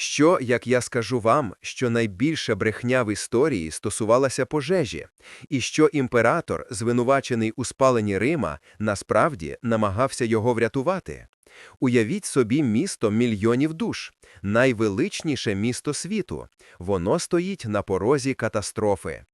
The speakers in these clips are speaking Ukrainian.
Що, як я скажу вам, що найбільша брехня в історії стосувалася пожежі, і що імператор, звинувачений у спаленні Рима, насправді намагався його врятувати? Уявіть собі місто мільйонів душ, найвеличніше місто світу. Воно стоїть на порозі катастрофи.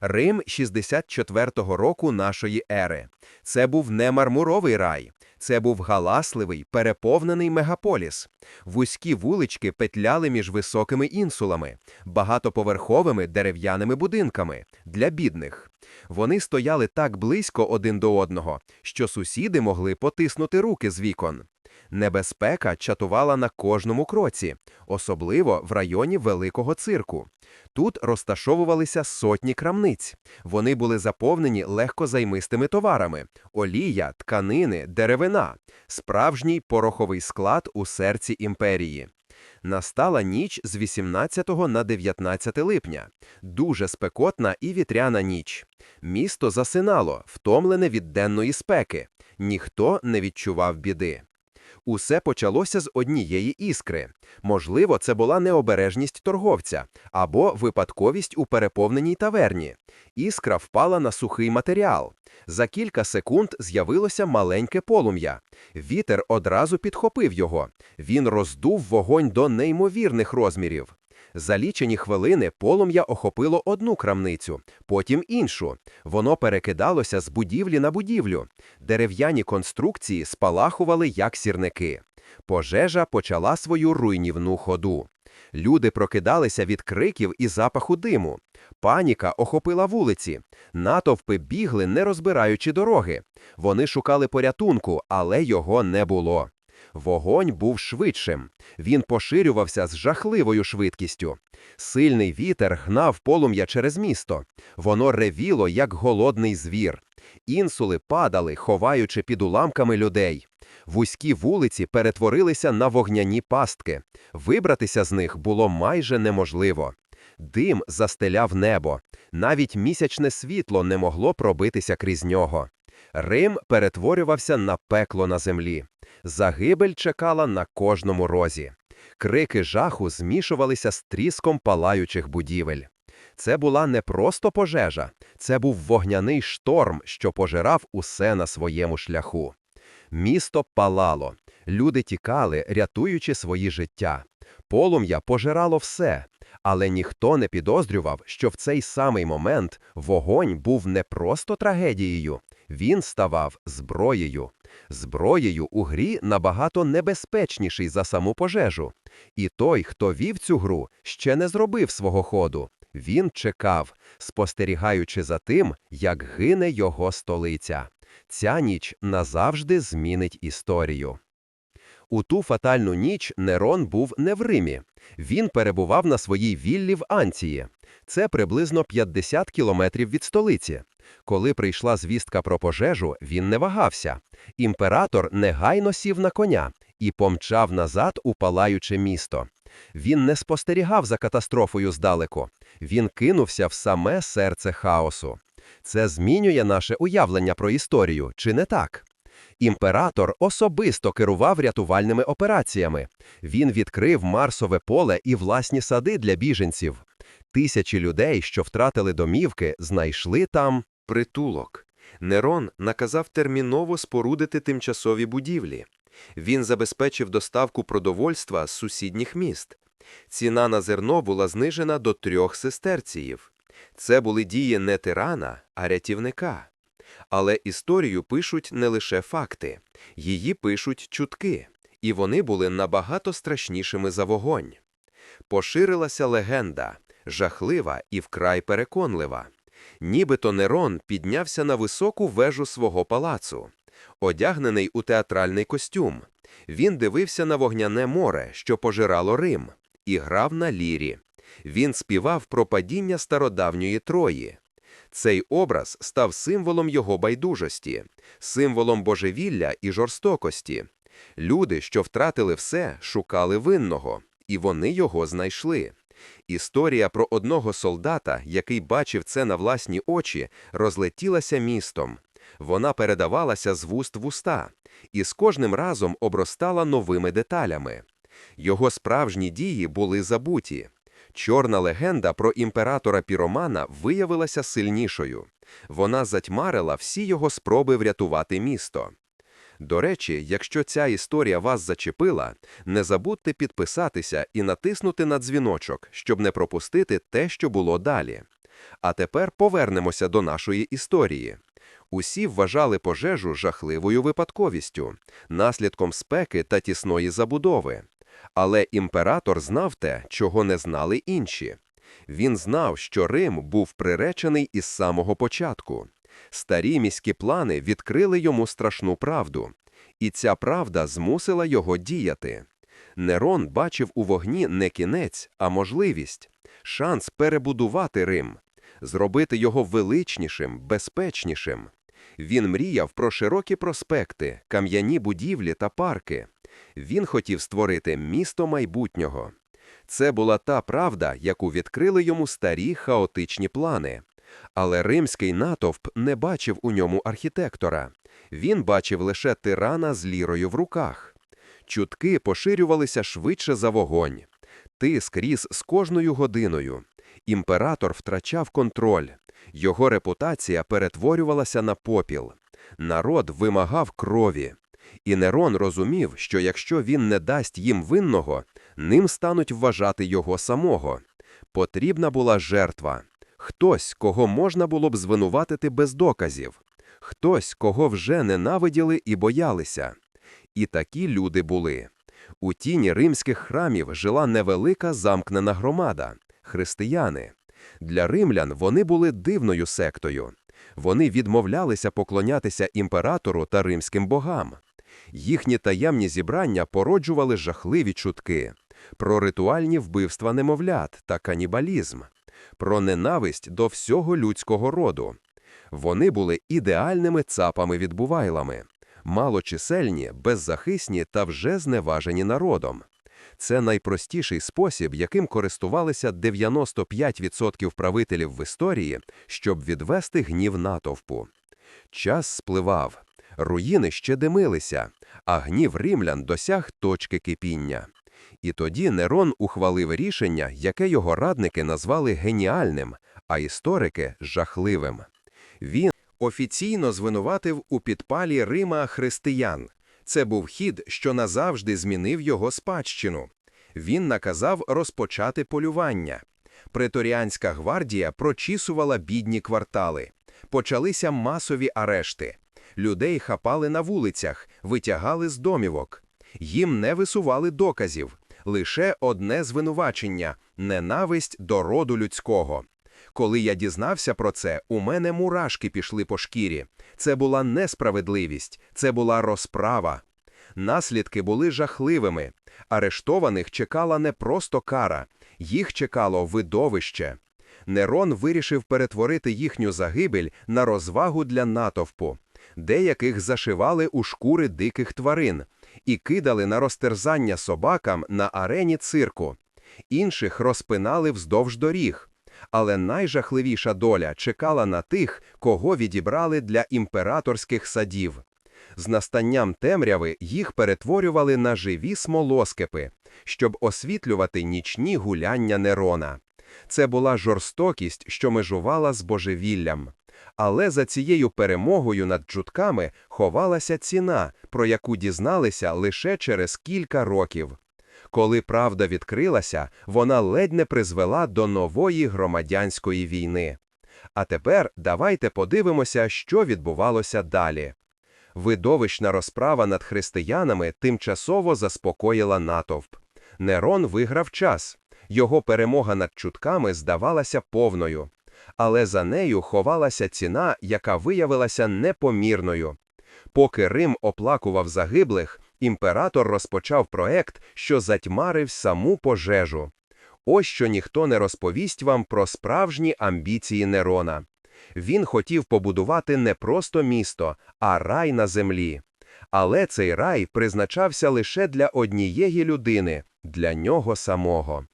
Рим 64-го року нашої ери. Це був не мармуровий рай, це був галасливий, переповнений мегаполіс. Вузькі вулички петляли між високими інсулами, багатоповерховими дерев'яними будинками для бідних. Вони стояли так близько один до одного, що сусіди могли потиснути руки з вікон. Небезпека чатувала на кожному кроці, особливо в районі великого цирку. Тут розташовувалися сотні крамниць. Вони були заповнені легкозаймистими товарами: олія, тканини, деревина, справжній пороховий склад у серці імперії. Настала ніч з 18 на 19 липня. Дуже спекотна і вітряна ніч. Місто засинало, втомлене від денної спеки. Ніхто не відчував біди. Усе почалося з однієї іскри. Можливо, це була необережність торговця або випадковість у переповненій таверні. Іскра впала на сухий матеріал. За кілька секунд з'явилося маленьке полум'я. Вітер одразу підхопив його. Він роздув вогонь до неймовірних розмірів. За лічені хвилини полум'я охопило одну крамницю, потім іншу. Воно перекидалося з будівлі на будівлю. Дерев'яні конструкції спалахували, як сірники. Пожежа почала свою руйнівну ходу. Люди прокидалися від криків і запаху диму. Паніка охопила вулиці. Натовпи бігли, не розбираючи дороги. Вони шукали порятунку, але його не було. Вогонь був швидшим. Він поширювався з жахливою швидкістю. Сильний вітер гнав полум'я через місто. Воно ревіло, як голодний звір. Інсули падали, ховаючи під уламками людей. Вузькі вулиці перетворилися на вогняні пастки. Вибратися з них було майже неможливо. Дим застеляв небо. Навіть місячне світло не могло пробитися крізь нього. Рим перетворювався на пекло на землі. Загибель чекала на кожному розі. Крики жаху змішувалися з тріском палаючих будівель. Це була не просто пожежа, це був вогняний шторм, що пожирав усе на своєму шляху. Місто палало, люди тікали, рятуючи свої життя. Полум'я пожирало все, але ніхто не підозрював, що в цей самий момент вогонь був не просто трагедією, він ставав зброєю. Зброєю у грі набагато небезпечніший за саму пожежу. І той, хто вів цю гру, ще не зробив свого ходу. Він чекав, спостерігаючи за тим, як гине його столиця. Ця ніч назавжди змінить історію. У ту фатальну ніч Нерон був не в Римі. Він перебував на своїй віллі в Анції. Це приблизно 50 кілометрів від столиці. Коли прийшла звістка про пожежу, він не вагався. Імператор негайно сів на коня і помчав назад у палаюче місто. Він не спостерігав за катастрофою здалеку, він кинувся в саме серце хаосу. Це змінює наше уявлення про історію, чи не так? Імператор особисто керував рятувальними операціями. Він відкрив Марсове поле і власні сади для біженців. Тисячі людей, що втратили домівки, знайшли там притулок. Нерон наказав терміново спорудити тимчасові будівлі. Він забезпечив доставку продовольства з сусідніх міст. Ціна на зерно була знижена до трьох сестерціїв. Це були дії не тирана, а рятівника. Але історію пишуть не лише факти, її пишуть чутки, і вони були набагато страшнішими за вогонь. Поширилася легенда, жахлива і вкрай переконлива. Нібито Нерон піднявся на високу вежу свого палацу, одягнений у театральний костюм. Він дивився на вогняне море, що пожирало Рим, і грав на лірі. Він співав про падіння стародавньої Трої. Цей образ став символом його байдужості, символом божевілля і жорстокості. Люди, що втратили все, шукали винного, і вони його знайшли. Історія про одного солдата, який бачив це на власні очі, розлетілася містом. Вона передавалася з вуст в уста, і з кожним разом обростала новими деталями. Його справжні дії були забуті. Чорна легенда про імператора Піромана виявилася сильнішою. Вона затьмарила всі його спроби врятувати місто. До речі, якщо ця історія вас зачепила, не забудьте підписатися і натиснути на дзвіночок, щоб не пропустити те, що було далі. А тепер повернемося до нашої історії. Усі вважали пожежу жахливою випадковістю, наслідком спеки та тісної забудови. Але імператор знав те, чого не знали інші. Він знав, що Рим був приречений із самого початку. Старі міські плани відкрили йому страшну правду, і ця правда змусила його діяти. Нерон бачив у вогні не кінець, а можливість, шанс перебудувати Рим, зробити його величнішим, безпечнішим. Він мріяв про широкі проспекти, кам'яні будівлі та парки. Він хотів створити місто майбутнього. Це була та правда, яку відкрили йому старі хаотичні плани. Але римський натовп не бачив у ньому архітектора. Він бачив лише тирана з лірою в руках. Чутки поширювалися швидше за вогонь. Тиск ріс з кожною годиною. Імператор втрачав контроль. Його репутація перетворювалася на попіл. Народ вимагав крові. І Нерон розумів, що якщо він не дасть їм винного, ним стануть вважати його самого. Потрібна була жертва. Хтось, кого можна було б звинуватити без доказів. Хтось, кого вже ненавиділи і боялися. І такі люди були. У тіні римських храмів жила невелика замкнена громада – християни. Для римлян вони були дивною сектою. Вони відмовлялися поклонятися імператору та римським богам. Їхні таємні зібрання породжували жахливі чутки про ритуальні вбивства немовлят та канібалізм, про ненависть до всього людського роду. Вони були ідеальними цапами-відбувайлами, малочисельні, беззахисні та вже зневажені народом. Це найпростіший спосіб, яким користувалися 95% правителів в історії, щоб відвести гнів натовпу. Час спливав, руїни ще димилися, а гнів римлян досяг точки кипіння. І тоді Нерон ухвалив рішення, яке його радники назвали геніальним, а історики жахливим. Він офіційно звинуватив у підпалі Рима християн. Це був хід, що назавжди змінив його спадщину. Він наказав розпочати полювання. Преторіанська гвардія прочісувала бідні квартали. Почалися масові арешти. Людей хапали на вулицях, витягали з домівок. Їм не висували доказів, лише одне звинувачення ненависть до роду людського. Коли я дізнався про це, у мене мурашки пішли по шкірі. Це була несправедливість, це була розправа. Наслідки були жахливими. Арештованих чекала не просто кара, їх чекало видовище. Нерон вирішив перетворити їхню загибель на розвагу для натовпу. Деяких зашивали у шкури диких тварин і кидали на розтерзання собакам на арені цирку, інших розпинали вздовж доріг. Але найжахливіша доля чекала на тих, кого відібрали для імператорських садів. З настанням темряви їх перетворювали на живі смолоскипи, щоб освітлювати нічні гуляння Нерона. Це була жорстокість, що межувала з божевіллям. Але за цією перемогою над чутками ховалася ціна, про яку дізналися лише через кілька років. Коли правда відкрилася, вона ледь не призвела до нової громадянської війни. А тепер давайте подивимося, що відбувалося далі. Видовищна розправа над християнами тимчасово заспокоїла натовп. Нерон виграв час, його перемога над чутками здавалася повною, але за нею ховалася ціна, яка виявилася непомірною. Поки Рим оплакував загиблих, імператор розпочав проект, що затьмарив саму пожежу. Ось що ніхто не розповість вам про справжні амбіції Нерона. Він хотів побудувати не просто місто, а рай на землі. Але цей рай призначався лише для однієї людини, для нього самого.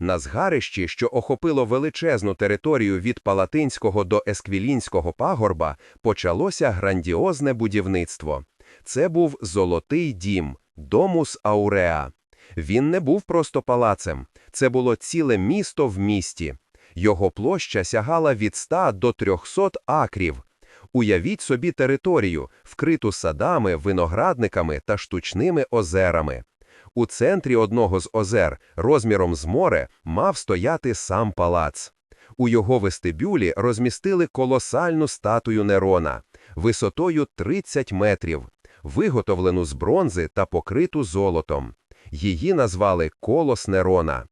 На згарищі, що охопило величезну територію від Палатинського до Есквілінського пагорба, почалося грандіозне будівництво. Це був Золотий дім, Домус Ауреа. Він не був просто палацем, це було ціле місто в місті. Його площа сягала від 100 до 300 акрів. Уявіть собі територію, вкриту садами, виноградниками та штучними озерами. У центрі одного з озер, розміром з море, мав стояти сам палац. У його вестибюлі розмістили колосальну статую Нерона, висотою 30 метрів, виготовлену з бронзи та покриту золотом. Її назвали Колос Нерона.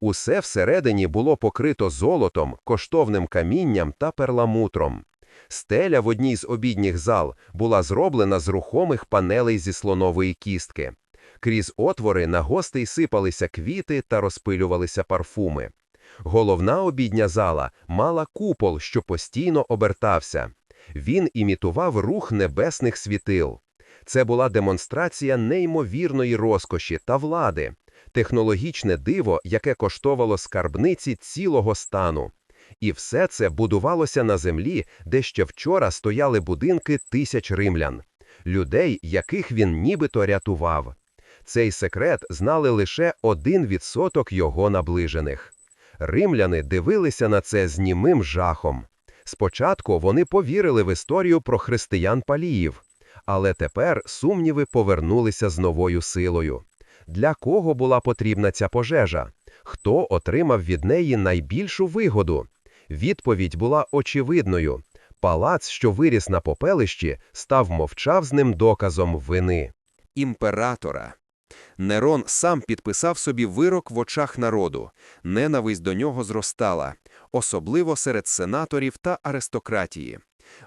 Усе всередині було покрито золотом, коштовним камінням та перламутром. Стеля в одній з обідніх зал була зроблена з рухомих панелей зі слонової кістки. Крізь отвори на гостей сипалися квіти та розпилювалися парфуми. Головна обідня зала мала купол, що постійно обертався. Він імітував рух небесних світил. Це була демонстрація неймовірної розкоші та влади, технологічне диво, яке коштовало скарбниці цілого стану. І все це будувалося на землі, де ще вчора стояли будинки тисяч римлян, людей, яких він нібито рятував. Цей секрет знали лише один відсоток його наближених. Римляни дивилися на це з німим жахом. Спочатку вони повірили в історію про християн паліїв, але тепер сумніви повернулися з новою силою. Для кого була потрібна ця пожежа? Хто отримав від неї найбільшу вигоду? Відповідь була очевидною. Палац, що виріс на попелищі, став мовчазним доказом вини. Імператора. Нерон сам підписав собі вирок в очах народу. Ненависть до нього зростала, особливо серед сенаторів та аристократії.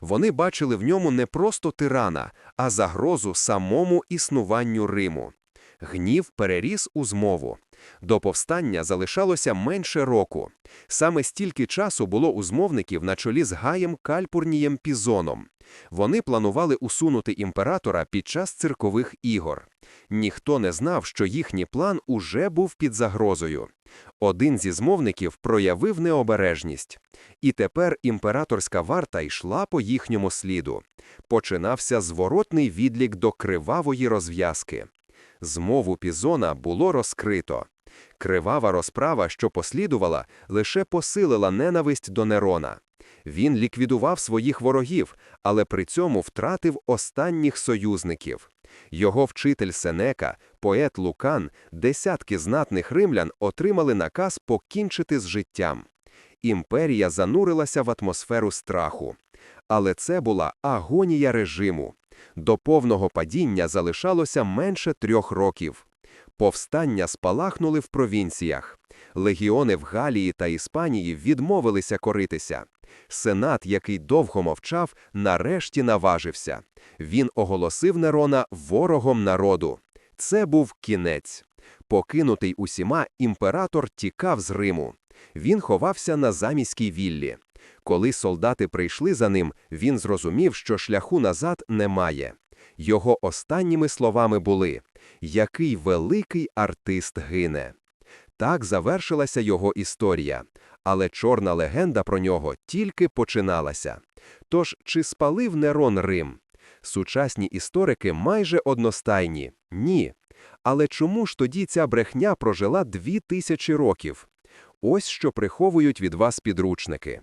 Вони бачили в ньому не просто тирана, а загрозу самому існуванню Риму. Гнів переріс у змову. До повстання залишалося менше року. Саме стільки часу було у змовників на чолі з Гаєм Кальпурнієм Пізоном. Вони планували усунути імператора під час циркових ігор. Ніхто не знав, що їхній план уже був під загрозою. Один зі змовників проявив необережність. І тепер імператорська варта йшла по їхньому сліду. Починався зворотний відлік до кривавої розв'язки. Змову Пізона було розкрито. Кривава розправа, що послідувала, лише посилила ненависть до Нерона. Він ліквідував своїх ворогів, але при цьому втратив останніх союзників. Його вчитель Сенека, поет Лукан, десятки знатних римлян отримали наказ покінчити з життям. Імперія занурилася в атмосферу страху. Але це була агонія режиму. До повного падіння залишалося менше трьох років. Повстання спалахнули в провінціях. Легіони в Галії та Іспанії відмовилися коритися. Сенат, який довго мовчав, нарешті наважився. Він оголосив Нерона ворогом народу. Це був кінець. Покинутий усіма, імператор тікав з Риму. Він ховався на заміській віллі. Коли солдати прийшли за ним, він зрозумів, що шляху назад немає. Його останніми словами були Який великий артист гине. Так завершилася його історія, але чорна легенда про нього тільки починалася. Тож, чи спалив Нерон Рим? Сучасні історики майже одностайні ні. Але чому ж тоді ця брехня прожила дві тисячі років? Ось що приховують від вас підручники.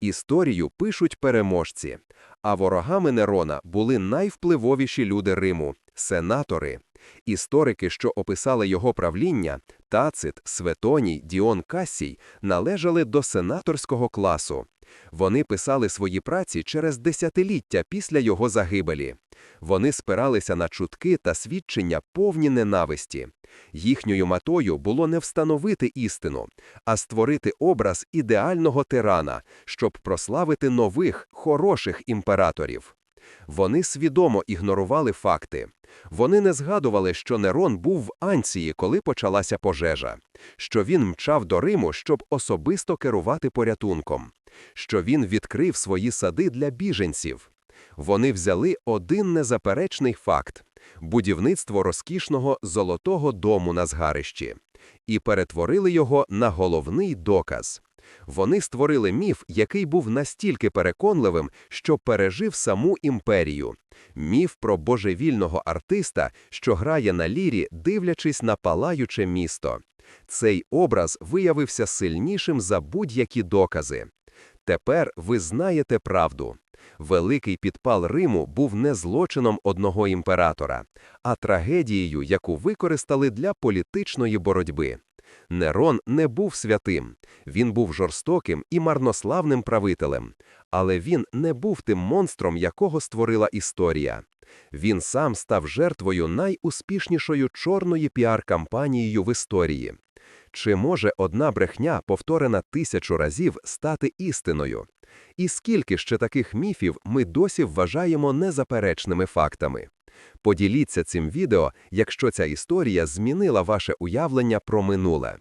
Історію пишуть переможці, а ворогами Нерона були найвпливовіші люди Риму сенатори. Історики, що описали його правління, Тацит, Светоній, Діон Кассій, належали до сенаторського класу. Вони писали свої праці через десятиліття після його загибелі. Вони спиралися на чутки та свідчення повні ненависті. Їхньою метою було не встановити істину, а створити образ ідеального тирана, щоб прославити нових, хороших імператорів. Вони свідомо ігнорували факти. Вони не згадували, що Нерон був в Анції, коли почалася пожежа, що він мчав до Риму, щоб особисто керувати порятунком, що він відкрив свої сади для біженців. Вони взяли один незаперечний факт будівництво розкішного золотого дому на згарищі, і перетворили його на головний доказ. Вони створили міф, який був настільки переконливим, що пережив саму імперію. Міф про божевільного артиста, що грає на лірі, дивлячись на палаюче місто. Цей образ виявився сильнішим за будь-які докази. Тепер ви знаєте правду. Великий підпал Риму був не злочином одного імператора, а трагедією, яку використали для політичної боротьби. Нерон не був святим, він був жорстоким і марнославним правителем, але він не був тим монстром, якого створила історія. Він сам став жертвою найуспішнішою чорної піар-кампанією в історії. Чи може одна брехня, повторена тисячу разів, стати істиною? І скільки ще таких міфів ми досі вважаємо незаперечними фактами? Поділіться цим відео, якщо ця історія змінила ваше уявлення про минуле.